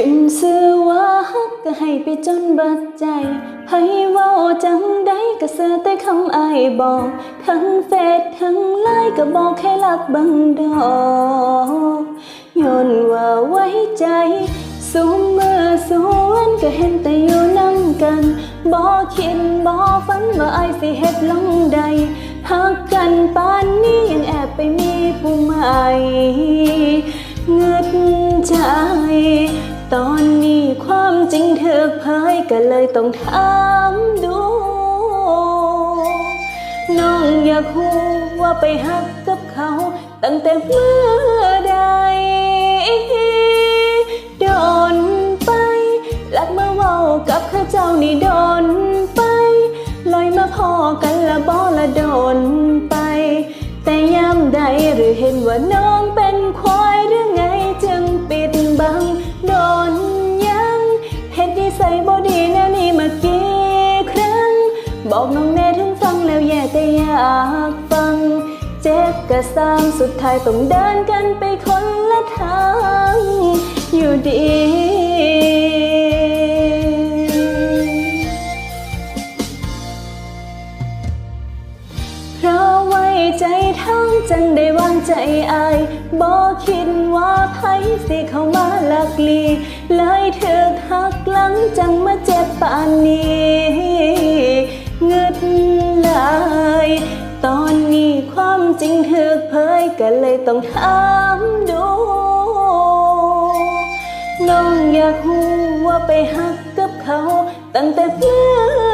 ขึ้นซื้อว่าฮักก็ให้ไปจนบัดใจให้เว่าจังได้ก็เสือแต่คำอายบอก ทั้งเฟซทั้งไลน์ก็บอกให้รักบังดอกย้อนว่าไว้ใจสูงมือสูวนก็เห็นแต่อยู่นำกันบ่คิดบ่ฝันว่าอายสิเฮ็ดลงใดหักกันปานนี้ยังแอบไปมีผู้ใหม่เงืดใจ ตอนนี้ความจริงเธอเผยก็เลยต้องถามดู น้องอยากรู้ว่าไปหักกับเขา ตั้งแต่เมื่อใดโดนไปลักมาเว้ากับข้าเจ้านี่โดนไปลอยมาพอกันละบอละโดนไป แต่ยามใดหรือเห็นว่าน้องากฟัง เจ็บกระสางสุดท้ายต้องเดินกันไปคนละทาง อยู่ดีเพราะไว้ใจทั้งจังได้วางใจอายบอกคิดว่าไผสิเข้ามาลักลี เลยเถือหักหลังจังมาเจ็บปานนี้ ก็เลยต้องถามดู น้องอยากรู้ว่าไปหักกับเขา ตั้งแต่เมื่อ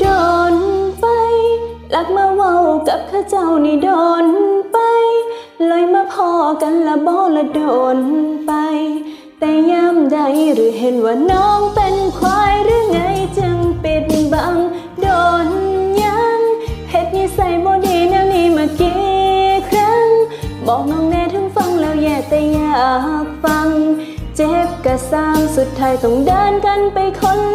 โดนไปลักมาเว้ากับข้าเจ้านี่โดนไปลอยมาพอกันละบอละโดนไป แต่ยามใดหรือเห็นว่าน้องเป็นควายหรือไงจึงปิดบังโดนยังเฮ็ดนิสัยบ่ดีแนวนี้มากี่ครั้ง บอกน้องแน่ถึงฟังแล้วแย่แต่อยากฟัง เจ็บกระสร้างสุดท้ายต้องเดินกันไปคน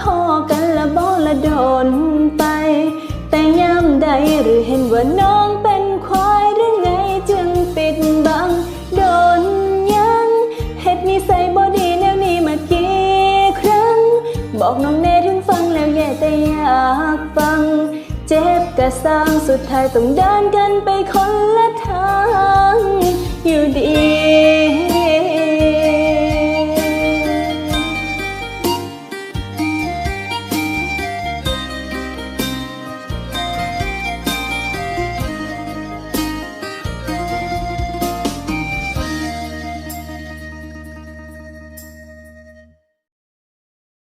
พอกันละบอละโดนไป แต่ยามใดหรือเห็นว่าน้องเป็นควายหรือไงจึงปิดบัง โดนยังเฮ็ดนิสัยบอดีแนวนี้มากี่ครั้ง บอกน้องเน่ถึงฟังแล้วแย่แต่อยากฟัง เจ็บกระสร้างสุดท้ายต้องเดินกันไปคน